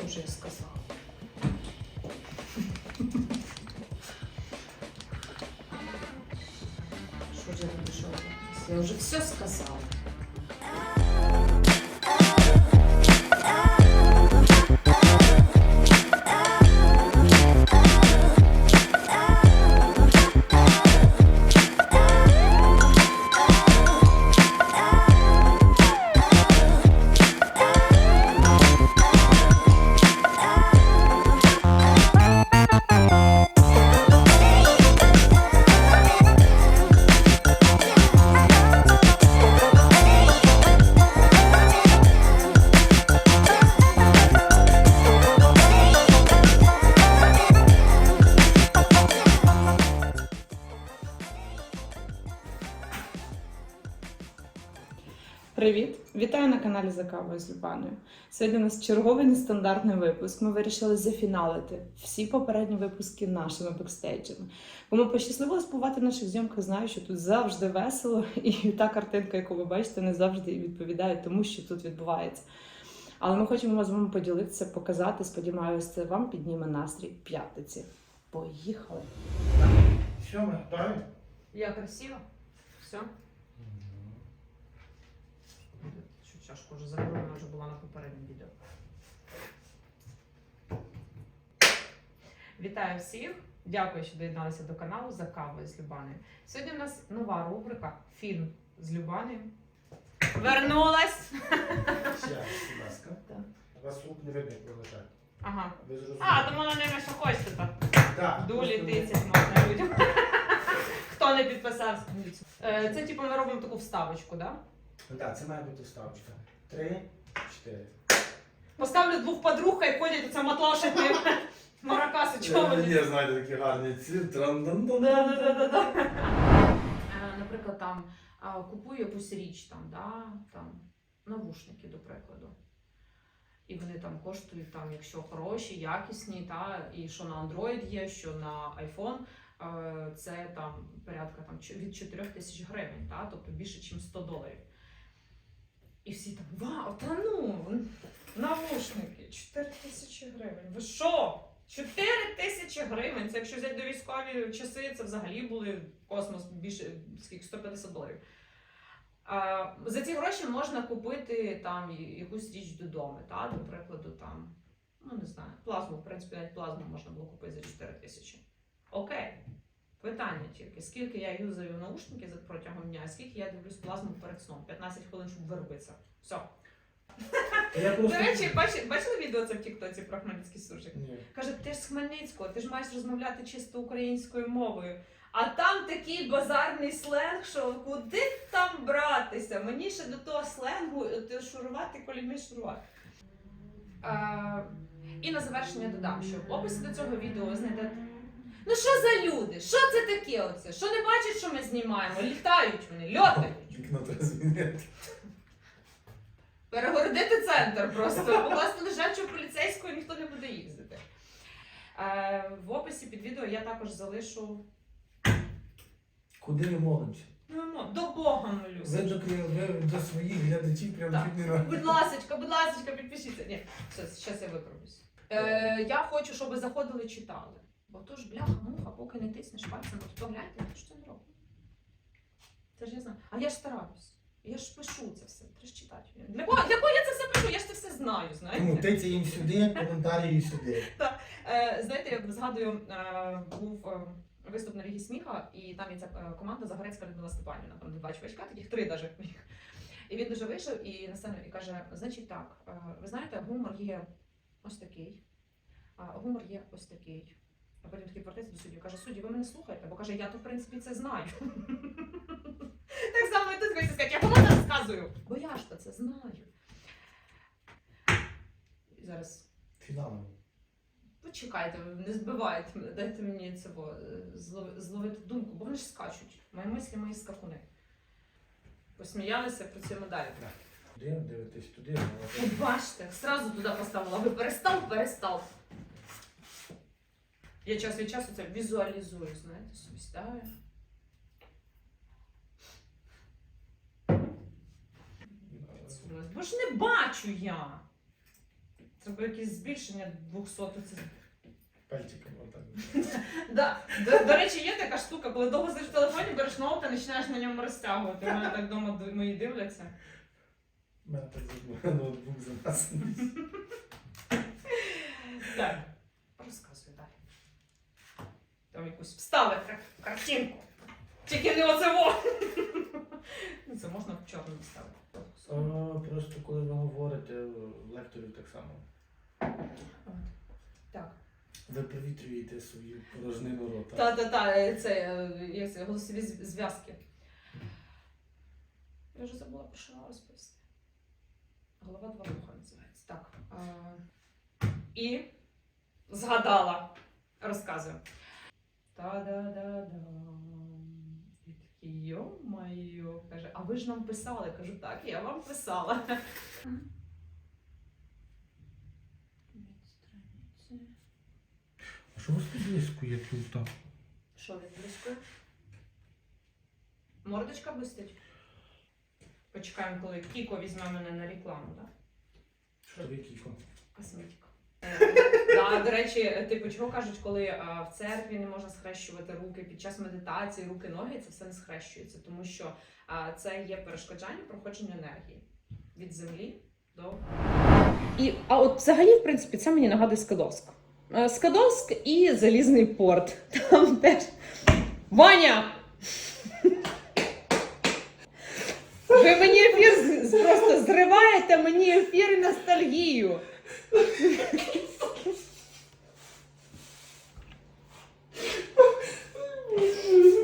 Все вже я сказала. Ж я вже все сказала. Вітаю на каналі За кавою з Любаною. Сьогодні у нас черговий нестандартний випуск. Ми вирішили зафіналити всі попередні випуски нашими бекстейджами. Кому пощасливилось побувати в наших зйомках, знаю, що тут завжди весело, і та картинка, яку ви бачите, не завжди відповідає тому, що тут відбувається. Але ми хочемо з вами поділитися, показати. Сподіваюся, це вам підніме настрій п'ятниці. Поїхали! Все, ми готові? Я красиво? Все? Що чашку вже забула, вона вже була на попередньому відео. Вітаю всіх! Дякую, що доєдналися до каналу за кавою з Любаною. Сьогодні у нас нова рубрика Фільм з Любаною. Вернулась! Ще, будь ласка. У вас лук не видно, як ви лежать. Ага. Ви зрозуміли? А, тому на ними що хочете так. Так, Дулі просто тисяч можна людям. Хто не підписався? Е, Це типу ми робимо таку вставочку, так? Да? Ми- Так, це має бути вставочка. Три, чотири. Поставлю двох подруг, хай ходять оце матлашать маракаси, чого вони? Я знаю такі гарні ці. Е, Наприклад, там а, купую якусь річ, там, да, там, навушники, до прикладу. І вони там коштують, там, якщо хороші, якісні, та, і що на Android є, що на iPhone, е, це там порядка там, чо- від 4 тисяч гривень, та, тобто більше, ніж 100 доларів. І всі там, вау, та ну, навушники, 4 тисячі гривень. Ви що? 4 тисячі гривень. Це якщо взяти до військові часи, це взагалі були космос більше скільки 150 доларів. А, за ці гроші можна купити там якусь річ додому, та, до прикладу, там, ну не знаю, плазму, в принципі, навіть плазму можна було купити за 4 тисячі. Окей. Питання тільки, скільки я юзаю наушники протягом дня, скільки я дивлюсь плазму перед сном. 15 хвилин, щоб виробитися. Все. Я До просто... речі, бачили, бачили відео це в Тіктоці про хмельницький суржик? Ні. Каже, ти ж з Хмельницького, ти ж маєш розмовляти чисто українською мовою. А там такий базарний сленг, що куди там братися? Мені ще до того сленгу е, ти шурувати, коли вмієш шурувати. Е, і на завершення додам, що в описі до цього відео знайдете. Ну що за люди? Що це таке оце? Що не бачать, що ми знімаємо? Літають вони, льотають. Вікно треба змінити. Перегородити центр просто, покласти лежачого поліцейського, ніхто не буде їздити. Е, в описі під відео я також залишу Куди ми молимося? ну, ну, до Бога молюся. Ви до, ви до своїх глядачів прям Так. чуть не на... Будь ласочка, будь ласочка, підпишіться. Ні, зараз я виправлюсь. Е, я хочу, щоб ви заходили читали. Бо то ж бляха, муха, поки не тиснеш пальцем, от погляньте, я ж це не роблю. Це ж я знаю. А я ж стараюсь. Я ж пишу це все. Треба ж читати. Для кого, для кого я це все пишу? Я ж це все знаю, знаєте. Тому тиця їм сюди, коментарі і сюди. Е, знаєте, я згадую, е, був е, виступ на Лігі Сміха, і там є ця е, команда Загорецька Людмила Степанівна, там два чувачка, таких три навіть. І він дуже вийшов і на сцену і каже: значить так, е, ви знаєте, гумор є ось такий, а гумор є ось такий. А потім такий повертається до судді, каже, судді, ви мене слухаєте, бо каже, я то в принципі це знаю. Так само і тут хочеться сказати, я кому це розказую? Бо я ж то це знаю. І зараз Фіналом. Почекайте, не збивайте мене, дайте мені бо, е, злови- зловити думку, бо вони ж скачуть. Мої мислі, мої скакуни. Посміялися, працюємо далі. Туди дивитись, туди. Бачите, сразу туди поставила. Ви перестав, перестав. Я час від часу це візуалізую, знаєте, собі ставлю. Бо ж не бачу я. Треба якесь збільшення 200. Це... Пальчиком отак. Да. До, до речі, є така штука, коли довго сидиш в телефоні, береш ноут і починаєш на ньому розтягувати. У мене так вдома д- мої дивляться. У мене так забув ноутбук за нас. Так. Там якусь встави кар- картинку. Тільки не оце во. Ну, Це можна в чорному вставити. О, Просто коли ви говорите, лекторів так само. Так. Ви провітрюєте свою порожнину рота. Та-та-та, е, це, е, як це, голосові зв'язки. Я вже забула про що розповісти. Голова два вуха називається. Так. е, І згадала. Розказую. Та-да-да-дам. І такий, йо-майо. Каже, а ви ж нам писали. Кажу, так, я вам писала. А що у вас блискує тут? Що він близько? Мордочка блистить. Почекаємо, коли Кіко візьме мене на рекламу, так? Що ви кіко? Косметика. Да, до речі, типу, чого кажуть, коли а, в церкві не можна схрещувати руки під час медитації, руки, ноги, це все не схрещується, тому що а, це є перешкоджання проходження енергії від землі до І, а от взагалі, в принципі, це мені нагадує Скадовськ. Е, Скадовськ і Залізний порт. Там теж. Ваня! Ви мені ефір просто зриваєте мені ефір і ностальгію.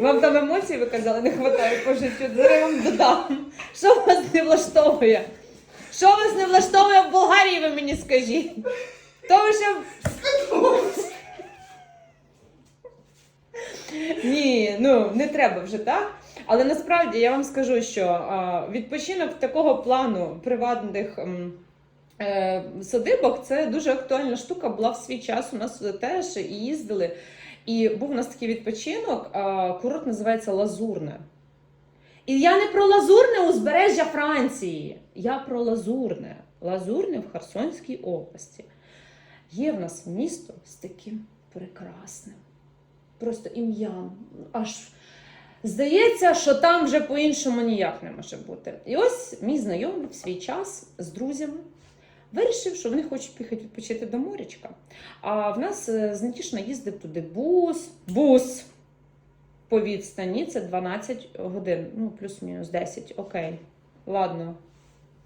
Вам там емоцій, ви казали, не вистачає по життю. Зараз вам додам. Що вас не влаштовує? Що вас не влаштовує в Болгарії, ви мені скажіть? Тому що. Ні, ну не треба вже так. Але насправді я вам скажу, що а, відпочинок такого плану приватних м, е, садибок це дуже актуальна штука. Була в свій час. У нас теж і їздили. І був у нас такий відпочинок. Курорт називається Лазурне. І я не про лазурне узбережжя Франції, я про лазурне. Лазурне в Херсонській області. Є в нас місто з таким прекрасним, просто ім'ям. Аж здається, що там вже по-іншому ніяк не може бути. І ось мій знайомий в свій час з друзями вирішив, що вони хочуть поїхати відпочити до морячка. А в нас е, з Нетішина їздив туди бус, бус по відстані це 12 годин, ну плюс-мінус 10, окей. Ладно,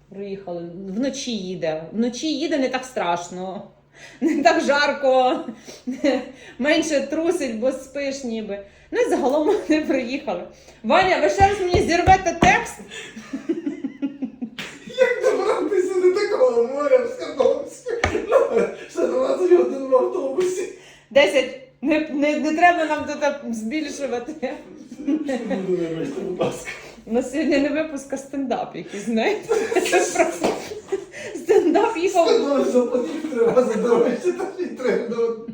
приїхали. Вночі їде. Вночі їде не так страшно, не так жарко, менше трусить, бо спиш ніби. Ну і загалом вони приїхали. Ваня, ви ще раз мені зірвете текст? Моря в Скадовську? Ще 12 годин в автобусі. 10. Не, не, не треба нам тут збільшувати. Буду вибачте, будь ласка. У нас сьогодні не випуск, а стендап, який знаєте. Просто Стендап їхав. Сказали, що три рази дорожче, та й три ну,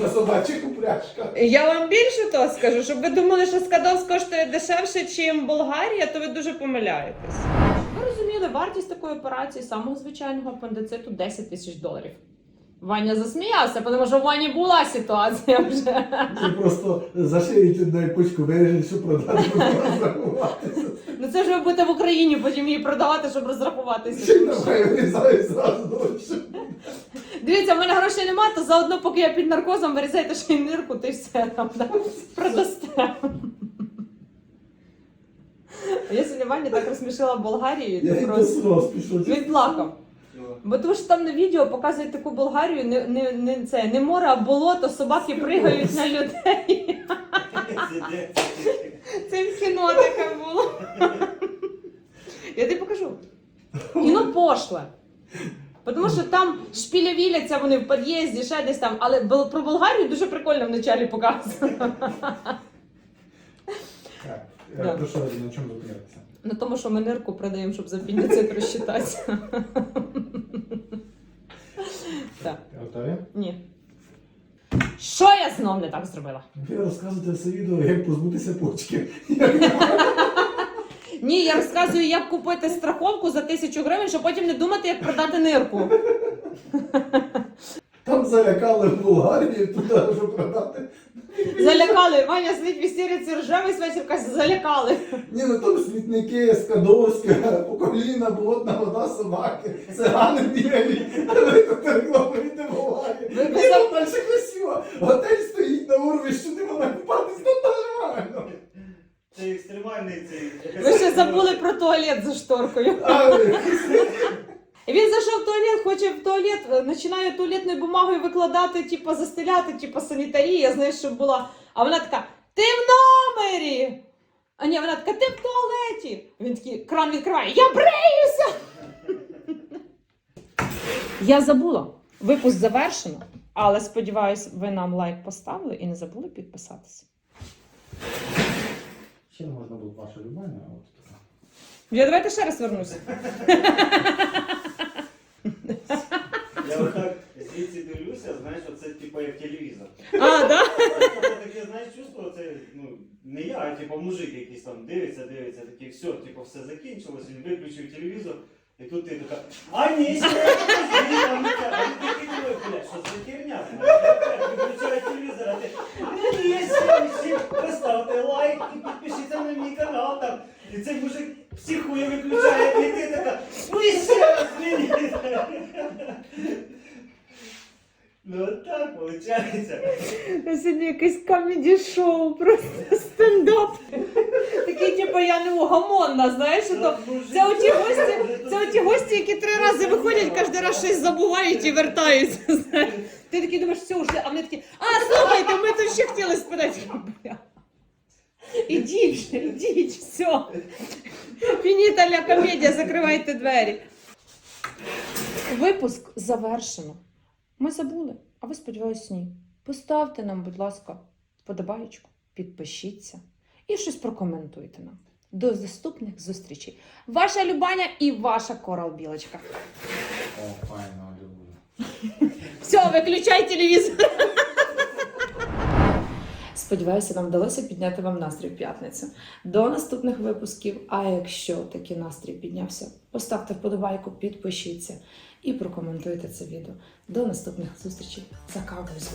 на собачих упряжках. Я вам більше того скажу, щоб ви думали, що Скадовськ коштує дешевше, ніж Болгарія, то ви дуже помиляєтесь. Розуміли, вартість такої операції самого звичайного апендициту 10 тисяч доларів. Ваня засміявся, тому що в Вані була ситуація вже. Це просто зашиють на почку, вирішить, що продати, розрахуватися. Ну це ж ви будете в Україні потім її продавати, щоб розрахуватися. Чи нехай вирізають зразу дорожче. Дивіться, в мене грошей немає, то заодно, поки я під наркозом, вирізайте ще й нирку, ти все там да, продасте. Я сьогодні Вані так розсмішила Болгарію. Я просто... Він плакав. Бо тому що там на відео показують таку Болгарію, не, не, не, це, не море, а болото, собаки пригають на людей. Це в кіно таке було. Я тобі покажу. Кіно пошле. Тому що там шпіля-віляться вони в під'їзді, ще десь там. Але про Болгарію дуже прикольно вначалі показано. Так, Да. е, про що на чому зупинятися? На тому, що ми нирку продаємо, щоб за апендицит розчитатися. Так. Готові? Ні. Що я знов не так зробила? Ви розказуєте все відео, як позбутися почки. Ні, я розказую, як купити страховку за тисячу гривень, щоб потім не думати, як продати нирку. Там залякали в Болгарії, туди вже продати. Залякали. Ваня сидить в істериці ржавий вечір, каже, залякали. Ні, ну там смітники, Скадовська, по коліна, болотна вода, собаки, цигани бігають, а ви тут рекламуєте Болгарію. Ви Ні, там далі красиво. Готель стоїть на урвищі, не можна купатись, ну нормально. Це екстремальний цей. Ви ще забули про туалет за шторкою. А він зайшов в туалет, хоче в туалет, е, починає туалетною бумагою викладати, типу, застеляти, типу, санітарія, знаєш, щоб була. А вона така: ти в номері! А ні, вона така, ти в туалеті. Він такий кран відкриває, я бреюся! Я забула. Випуск завершено, але сподіваюсь, ви нам лайк поставили і не забули підписатися. Ще можна було ваше любання, а от така. Я давайте ще раз вернуся. Я звідси дивлюся, знаєш, оце типу як телевізор. А, да? Таке, знаєш, чувство, це ну, не я, а типу мужик якийсь там дивиться, дивиться, такий, все, типу, все закінчилось, він виключив телевізор, і тут ти така, а ні, ще там не так». а ти такий думаєш, бля, що це херня, знаєш, виключає телевізор, а ти, ну ні, ще, ще, поставте лайк і підпишіться на мій канал там. І цей мужик психує, виключає, і ти така, ну і ще раз мені. Ну от так виходить. Сьогодні якесь комеді-шоу, просто стендап. Такий, типу, я неугомонна, знаєш, то це оті гості, це оті гості, які три рази виходять, кожен раз щось забувають і вертаються. знаєш. Ти такий думаєш, все, вже, а вони такі, а слухайте, ми тут ще хотіли спитати. Бля. Ідіть ідіть, все. Фініта ля комедія, закривайте двері. Випуск завершено. Ми забули, а ви сподіваюсь, ні. Поставте нам, будь ласка, вподобаєчку, підпишіться і щось прокоментуйте нам. До наступних зустрічей. Ваша Любаня і ваша Корал Білочка. О, файно, люблю. Все, виключай телевізор. Сподіваюся, нам вдалося підняти вам настрій в п'ятницю. До наступних випусків. А якщо такий настрій піднявся, поставте вподобайку, підпишіться і прокоментуйте це відео. До наступних зустрічей за кавою з.